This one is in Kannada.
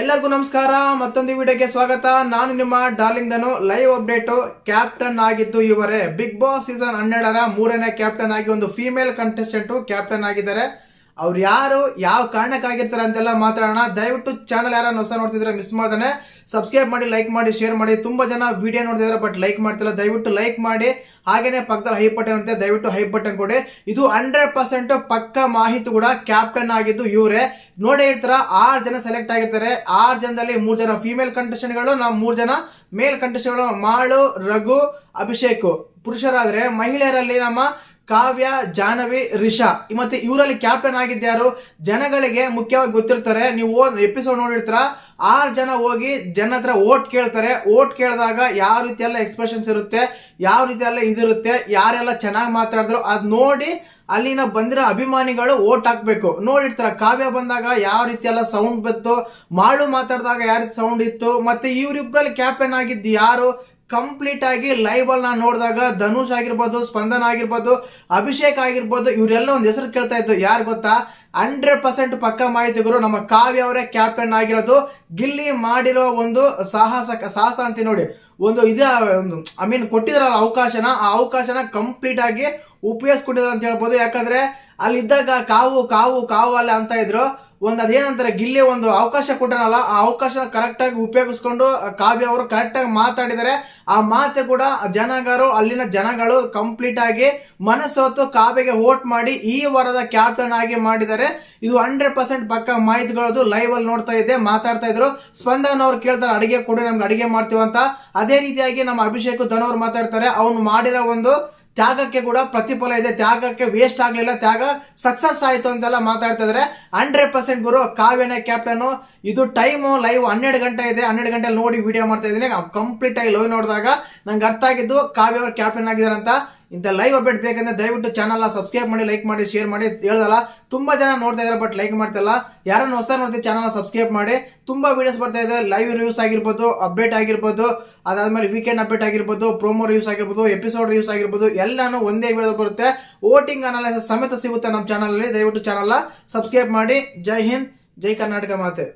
ಎಲ್ಲರಿಗೂ ನಮಸ್ಕಾರ, ಮತ್ತೊಂದು ವಿಡಿಯೋಗೆ ಸ್ವಾಗತ. ನಾನು ನಿಮ್ಮ ಡಾರ್ಲಿಂಗ್ ದನು ಲೈವ್ ಅಪ್ಡೇಟ್ ಕ್ಯಾಪ್ಟನ್ ಆಗಿದ್ದು ಇವರೇ. ಬಿಗ್ ಬಾಸ್ ಸೀಸನ್ ಹನ್ನೆರಡರ ಮೂರನೇ ಕ್ಯಾಪ್ಟನ್ ಆಗಿ ಒಂದು ಫೀಮೇಲ್ ಕಂಟೆಸ್ಟೆಂಟ್ ಕ್ಯಾಪ್ಟನ್ ಆಗಿದ್ದಾರೆ. ಅವ್ರು ಯಾರು, ಯಾವ ಕಾರಣಕ್ಕಾಗಿರ್ತಾರೆ ಅಂತೆಲ್ಲ ಮಾತಾಡೋಣ. ದಯವಿಟ್ಟು ಚಾನಲ್ ಯಾರು ಹೊಸ ನೋಡ್ತಿದ್ರೆ ಮಿಸ್ ಮಾಡ್ತಾನೆ ಸಬ್ಸ್ಕ್ರೈಬ್ ಮಾಡಿ ಲೈಕ್ ಮಾಡಿ ಶೇರ್ ಮಾಡಿ. ತುಂಬಾ ಜನ ವಿಡಿಯೋ ನೋಡ್ತಿದ್ದಾರೆ ಬಟ್ ಲೈಕ್ ಮಾಡ್ತಿಲ್ಲ. ದಯವಿಟ್ಟು ಲೈಕ್ ಮಾಡಿ. ಹಾಗೇನೆ ಪಕ್ಕದಲ್ಲಿ ಹೈ ಬಟನ್ ಅಂತೆ ದಯವಿಟ್ಟು ಹೈ ಬಟನ್ ಕೊಡಿ. ಇದು ಹಂಡ್ರೆಡ್ ಪರ್ಸೆಂಟ್ ಪಕ್ಕ ಮಾಹಿತಿ ಕೂಡ ಕ್ಯಾಪ್ಟನ್ ಆಗಿದ್ದು ಇವರೇ. ನೋಡೇ ಇರ್ತಾರ, ಆರು ಜನ ಸೆಲೆಕ್ಟ್ ಆಗಿರ್ತಾರೆ. ಆರು ಜನದಲ್ಲಿ ಮೂರು ಜನ ಫಿಮೇಲ್ ಕಂಟೆಸ್ಟೆಂಟ್ಗಳು ನಾವು ಮೂರು ಜನ ಮೇಲ್ ಕಂಟೆಸ್ಟೆಂಟ್ಗಳು ಮಾಳು, ರಘು, ಅಭಿಷೇಕ್. ಪುರುಷರಾದ್ರೆ ಮಹಿಳೆಯರಲ್ಲಿ ನಮ್ಮ ಕಾವ್ಯ, ಜಾಹ್ನವಿ, ರಿಷಾ. ಮತ್ತೆ ಇವರಲ್ಲಿ ಕ್ಯಾಪ್ಟನ್ ಆಗಿದ್ಯಾರು ಜನಗಳಿಗೆ ಮುಖ್ಯವಾಗಿ ಗೊತ್ತಿರ್ತಾರೆ. ನೀವು ಎಪಿಸೋಡ್ ನೋಡಿರ್ತೀರ? ಆರು ಜನ ಹೋಗಿ ಜನ ಹತ್ರ ಓಟ್ ಕೇಳ್ತಾರೆ. ಓಟ್ ಕೇಳಿದಾಗ ಯಾವ ರೀತಿ ಎಲ್ಲ ಎಕ್ಸ್ಪ್ರೆಷನ್ಸ್ ಇರುತ್ತೆ, ಯಾವ ರೀತಿ ಎಲ್ಲ ಇದಿರುತ್ತೆ, ಯಾರೆಲ್ಲ ಚೆನ್ನಾಗಿ ಮಾತಾಡಿದ್ರು ಅದ್ ನೋಡಿ ಅಲ್ಲಿನ ಬಂದಿರೋ ಅಭಿಮಾನಿಗಳು ಓಟ್ ಹಾಕ್ಬೇಕು. ನೋಡಿರ್ತಾರ, ಕಾವ್ಯ ಬಂದಾಗ ಯಾವ ರೀತಿ ಎಲ್ಲ ಸೌಂಡ್ ಬಿತ್ತು ಮಾಳು ಮಾತಾಡಿದಾಗ ಯಾವ ಸೌಂಡ್ ಇತ್ತು, ಮತ್ತೆ ಇವರಿಬ್ಬರಲ್ಲಿ ಕ್ಯಾಪ್ಟನ್ ಆಗಿದ್ದು ಯಾರು? ಕಂಪ್ಲೀಟ್ ಆಗಿ ಲೈವ್ ಅಲ್ಲಿ ನಾನು ನೋಡಿದಾಗ ಧನುಷ್ ಆಗಿರ್ಬೋದು, ಸ್ಪಂದನ ಆಗಿರ್ಬೋದು, ಅಭಿಷೇಕ್ ಆಗಿರ್ಬೋದು, ಇವರೆಲ್ಲ ಒಂದು ಹೆಸರು ಕೇಳ್ತಾ ಇತ್ತು. ಯಾರು ಗೊತ್ತಾ? ಹಂಡ್ರೆಡ್ ಪರ್ಸೆಂಟ್ ಪಕ್ಕ ಮಾಹಿತಿಗರು ನಮ್ಮ ಕಾವ್ಯ ಅವರೇ ಕ್ಯಾಪ್ಟನ್ ಆಗಿರೋದು. ಗಿಲ್ಲಿ ಮಾಡಿರೋ ಒಂದು ಸಾಹಸ ಸಾಹಸ ಅಂತ ನೋಡಿ. ಒಂದು ಇದ, ಒಂದು ಐ ಮೀನ್ ಕೊಟ್ಟಿದ್ರ ಅವಕಾಶನ, ಆ ಅವಕಾಶನ ಕಂಪ್ಲೀಟ್ ಆಗಿ ಉಪಯೋಗಿಸ್ಕೊಂಡಿದ್ದಾರೆ ಅಂತ ಹೇಳ್ಬೋದು. ಯಾಕಂದ್ರೆ ಅಲ್ಲಿದ್ದಾಗ ಕಾವು ಕಾವು ಕಾವು ಅಲ್ಲ ಅಂತ ಇದ್ರು. ಒಂದು ಅದೇನಂತಾರೆ, ಗಿಲ್ಲಿ ಒಂದು ಅವಕಾಶ ಕೊಟ್ಟನಲ್ಲ ಆ ಅವಕಾಶ ಕರೆಕ್ಟ್ ಆಗಿ ಉಪಯೋಗಿಸ್ಕೊಂಡು ಕಾವ್ಯ ಅವರು ಕರೆಕ್ಟ್ ಆಗಿ ಮಾತಾಡಿದರೆ. ಆ ಮಾತೆ ಕೂಡ ಜನಗರು, ಅಲ್ಲಿನ ಜನಗಳು ಕಂಪ್ಲೀಟ್ ಆಗಿ ಮನಸ್ಸೋತು ಕಾವ್ಯಗೆ ವೋಟ್ ಮಾಡಿ ಈ ವಾರದ ಕ್ಯಾಪ್ಟನ್ ಆಗಿ ಮಾಡಿದ್ದಾರೆ. ಇದು ಹಂಡ್ರೆಡ್ ಪರ್ಸೆಂಟ್ ಪಕ್ಕ ಮಾಹಿತಿಗಳದು ಲೈವ್ ಅಲ್ಲಿ ನೋಡ್ತಾ ಇದ್ದೆ, ಮಾತಾಡ್ತಾ ಇದ್ರು. ಸ್ಪಂದನ್ ಅವ್ರು ಕೇಳ್ತಾರೆ, ಅಡಿಗೆ ಕೊಡಿ, ನಮ್ಗೆ ಅಡಿಗೆ ಮಾಡ್ತೀವಂತ ಅದೇ ರೀತಿಯಾಗಿ ನಮ್ಮ ಅಭಿಷೇಕ್ ಧನವ್ರು ಮಾತಾಡ್ತಾರೆ. ಅವ್ನು ಮಾಡಿರೋ ಒಂದು ತ್ಯಾಗಕ್ಕೆ ಕೂಡ ಪ್ರತಿಫಲ ಇದೆ. ತ್ಯಾಗಕ್ಕೆ ವೇಸ್ಟ್ ಆಗ್ಲಿಲ್ಲ. ತ್ಯಾಗ ಸಕ್ಸಸ್ ಆಯ್ತು ಅಂತೆಲ್ಲ ಮಾತಾಡ್ತಾ ಇದ್ರೆ. ಹಂಡ್ರೆಡ್ ಪರ್ಸೆಂಟ್ ಗುರು, ಕಾವ್ಯನೇ ಕ್ಯಾಪ್ಟನ್ ಇದು ಟೈಮು ಲೈವ್ ಹನ್ನೆರಡು ಗಂಟೆ ಇದೆ. ಹನ್ನೆರಡು ಗಂಟೆ ನೋಡಿ ವಿಡಿಯೋ ಮಾಡ್ತಾ ಇದ್ದೀನಿ. ಕಂಪ್ಲೀಟ್ ಆಗಿ ಲೈವ್ ನೋಡಿದಾಗ ನಂಗೆ ಅರ್ಥ ಆಗಿದ್ದು ಕಾವ್ಯ ಅವರು ಕ್ಯಾಪ್ಟನ್ ಆಗಿದ್ದಾರೆ ಅಂತ ಇಂಥ ಲೈವ್ ಅಪ್ಡೇಟ್ ಬೇಕಂದ್ರೆ ದಯವಿಟ್ಟು ಚಾನಲ್ನ ಸಬ್ಸ್ಕ್ರೈಬ್ ಮಾಡಿ ಲೈಕ್ ಮಾಡಿ ಶೇರ್ ಮಾಡಿ. ಹೇಳ್ದಲ್ಲ, ತುಂಬ ಜನ ನೋಡ್ತಾ ಇದ್ದಾರೆ ಬಟ್ ಲೈಕ್ ಮಾಡ್ತಿಲ್ಲ. ಯಾರನ್ನ ಹೊಸ ನೋಡ್ತೀವಿ ಚಾನಲ್ನ ಸಬ್ಸ್ಕ್ರೈಬ್ ಮಾಡಿ. ತುಂಬ ವೀಡಿಯೋಸ್ ಬರ್ತಾ ಇದೆ ಲೈವ್ ರಿವ್ಯೂಸ್ ಆಗಿರ್ಬೋದು ಅಪ್ಡೇಟ್ ಆಗಿರ್ಬೋದು, ಅದಾದ್ಮೇಲೆ ವೀಕೆಂಡ್ ಅಪ್ಡೇಟ್ ಆಗಿರ್ಬೋದು ಪ್ರೋಮೋ ರಿವ್ಯೂಸ್ ಆಗಿರ್ಬೋದು ಎಪಿಸೋಡ್ ರಿವ್ಯೂಸ್ ಆಗಿರ್ಬೋದು, ಎಲ್ಲಾನು ಒಂದೇ ವಿಡಿಯೋ ಬರುತ್ತೆ. ವೋಟಿಂಗ್ ಅನಾಲಿಸಿಸ್ ಸಮೇತ ಸಿಗುತ್ತೆ ನಮ್ಮ ಚಾನಲಲ್ಲಿ ದಯವಿಟ್ಟು ಚಾನಲ್ನ ಸಬ್ಸ್ಕ್ರೈಬ್ ಮಾಡಿ. ಜೈ ಹಿಂದ್, ಜೈ ಕರ್ನಾಟಕ ಮಾತೆ.